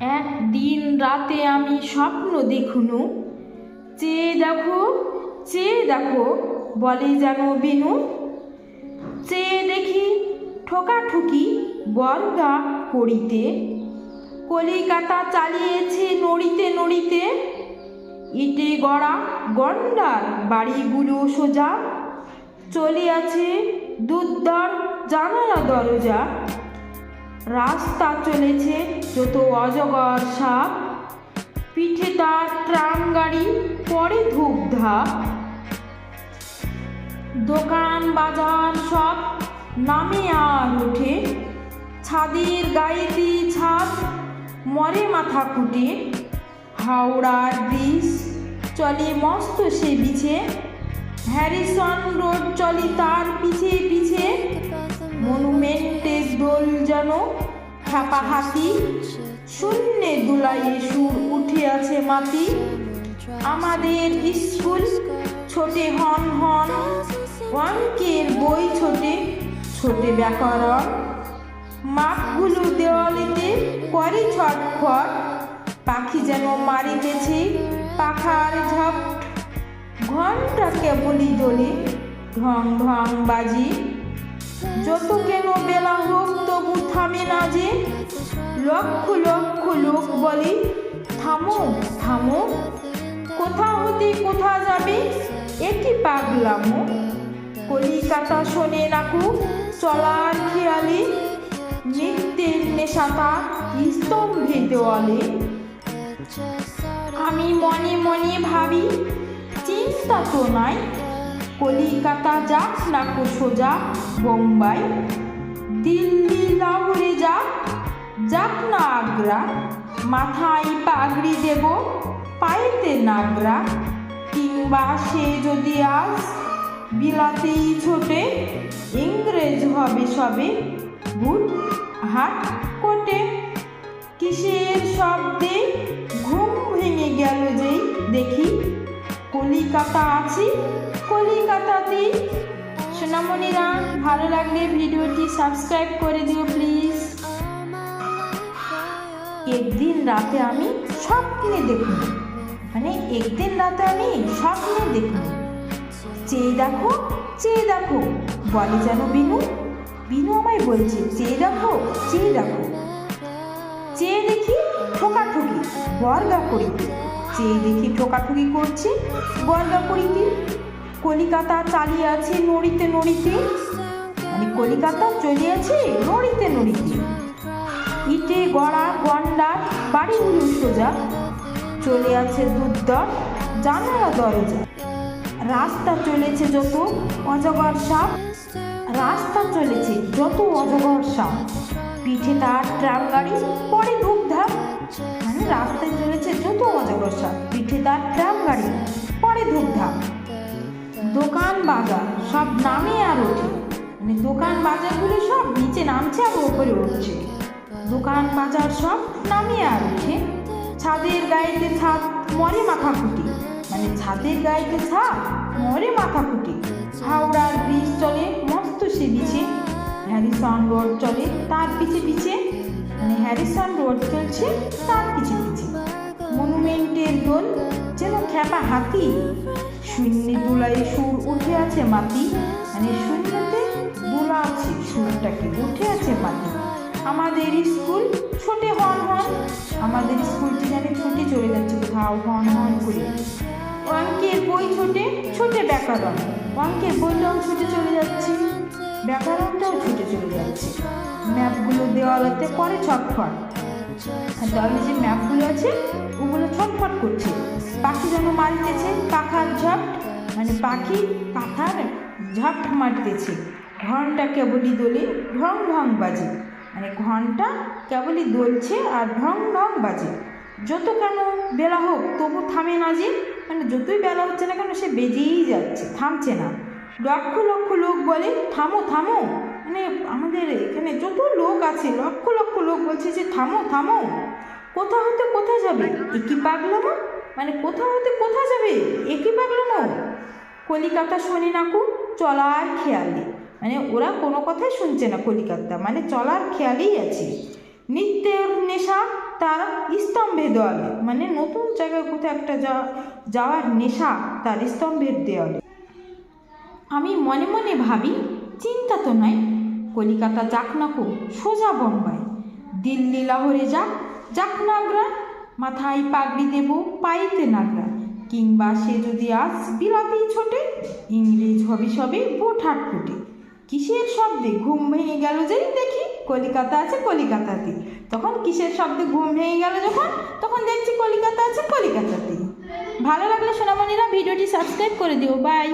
একদিন রাতে আমি স্বপ্ন দেখুনু। চেয়ে দেখো চেয়ে দেখো, বলে যেন বিনু। চেয়ে দেখি ঠোকাঠুকি বর্গা করিতে। কলিকাতা চালিয়েছে নড়িতে নড়িতে। ইটে গড়া গন্ডার বাড়িগুলো সোজা। চলে আছে জানালা দরজা। রাস্তা চলেছে যত অজগর সাপ। পিঠে তার ট্রাম গাড়ি, পরে ধূপ ধাপ। দোকান, বাজার সব নামে আর ওঠে। ছাদের গায়েতে ছাদ, মরে মাথা ফুটে হাওড়ার ব্রিজ, চলে মস্ত সে বিছে। হ্যারিসন রোড চলে তার যেন খাপা হাতি শূন্যে দুলাইয়ে সুর উঠে আছে মাটি। আমাদের স্কুল ছোটে হন হন, অঙ্কের বই ছোটে ছোটে ব্যাকরণ। মাপগুলো দেওয়ালিতে করে ছটফট, পাখি যেন মারিতেছে পাখার ঝপ ঘণ্টা কেবলই দোলে ঢং ঢং বাজি। যত কেন বেলা হোক, তবু থামে না যে। লক্ষ লক্ষ লোক বলে, থামো থামো। কোথা হতে কোথা যাবে? এটি পাগলামো? কলিকাতা শোনে নাকু চলার খেয়ালে, নৃত্যের নেশাতা স্তম্ভে দেওয়ালে। আমি মনে মনে ভাবি, চিন্তা তো নাই কলিকাতা যাক না কো সোজা বোম্বাই, দিল্লি লাহোরে যাক যাক না আগ্রা, মাথায় পাগড়ি দেব, পায়েতে নাগরা, কিংবা সে যদি আজ বিলাতেই ছোটে, ইংরেজ হবে সবে, বুট হাট কোটে। কিসের শব্দে ঘুম ভেঙে গেল যেই দেখি কলিকাতা আছি। কলিকাতাতেই সোনামণিরা, ভালো লাগলে ভিডিওটি সাবস্ক্রাইব করে দিও প্লিজ একদিন রাতে আমি স্বপ্নে দেখুন। মানে একদিন রাতে আমি স্বপ্নে দেখুন। চেয়ে দেখো চেয়ে দেখো। বলে যেন বিনু বিনু আমায় বলছে, চেয়ে দেখো চেয়ে দেখো। চেয়ে দেখি ঠোকাঠুকি, বর্গা করিতে। চেয়ে দেখি ঠোকাঠুকি করছে। বর্গা করিতে কলিকাতা চালিয়ে আছে নড়িতে নড়িতে। মানে কলিকাতা চলে আছে নড়িতে নড়িতে। ইটে গড়া গন্ডার বাড়িগুলো সোজা। চলে আছে দুধদর জানালা দরজা। রাস্তা চলেছে যত অজগর সাপ। রাস্তা চলেছে যত অজগর সাপ। পিঠে তার ট্রাম গাড়ি পরে মানে রাস্তায় চলেছে যত অজগর সাপ পিঠে তার ট্রাম গাড়ি পরে ধূপধাপ দোকান বাজার, সব নামে আর ওঠে। মানে দোকান বাজারগুলো সব নিচে নামছে আর ওপরে উঠছে। দোকান বাজার সব নামে আর ওঠে। ছাদের গায়েতে ছাদ, মরে মাথা ফুটি মানে ছাদের গায়েতে ছাদ, মরে মাথা ফুটি হাওড়ার ব্রিজ চলে, মস্ত সে বিছে হ্যারিসন রোড চলে, তার পিছে পিছে মানে হ্যারিসন রোড চলছে, তার পিছে পিছে। মনুমেন্টের দোল যেন খ্যাপা হাতি। শূন্যে দুলায় সুর উঠে আছে মাটি মানে শূন্যতে দুলা আছে, সুরটাকে উঠে আছে মাটি। আমাদের স্কুল ছোটে হন হন, আমাদের স্কুলটি যেন ছুটে চলে যাচ্ছে, কোথাও হন হন করে। অঙ্কের বই ছোটে ছোটে ব্যাকরণ। অঙ্কের বইটাও ছুটে চলে যাচ্ছে। ব্যাকরণটাও ছুটে চলে যাচ্ছে। ম্যাপগুলো দেওয়ালেতে করে ছটফট। আর দেওয়ালে যে ম্যাপগুলো আছে, ওগুলো ছটফট করছে। পাখি যেন মারতেছে, পাখার ঝট মানে পাখি পাখার ঝট মারতেছে। ঘণ্টা কেবলই দোলে ঢং ঢং বাজে। মানে ঘণ্টা কেবলই দোলছে আর ঢং ঢং বাজে। যত কেন বেলা হোক, তবু থামে না যে। মানে যতই বেলা হচ্ছে না কেন, সে বেজেই যাচ্ছে, থামছে না। লক্ষ লক্ষ লোক বলে, থামো থামো। মানে আমাদের এখানে যত লোক আছে, লক্ষ লক্ষ লোক বলছে যে, থামো থামো। কোথা হতে কোথায় যাবে? একই পাগলামো মানে কোথা হতে কোথা যাবে? একই পাগলামো কলিকাতা শনি নাকু চলার খেয়ালে। মানে ওরা কোনো কথাই শুনছে না কলিকাতা। মানে চলার খেয়ালেই আছে। নিত্যের নেশা তার স্তম্ভে দেওয়ালে। মানে নতুন জায়গায় কোথাও একটা যাওয়া যাওয়ার নেশা তার স্তম্ভের দেওয়ালে। আমি মনে মনে ভাবি, চিন্তা তো নয় কলিকাতা যাক না কো, সোজা বোম্বাই। দিল্লি, লাহোরে যাক যাক নাগরা। মাথায় পাগড়ি দেব, পাইতে নাগরা। কিংবা সে যদি আজ বিলাতেই ছোটে, ইংরেজ হবি সবে বোঠাট ফুটে কিসের শব্দে ঘুম ভেঙে গেল যেই দেখি, কলিকাতা আছে কলিকাতাতে। তখন কিসের শব্দে ঘুম ভেঙে গেল যখন, তখন দেখছি কলিকাতা আছে কলিকাতাতে। ভালো লাগলে সোনামণিরা ভিডিওটি সাবস্ক্রাইব করে দিও, বাই।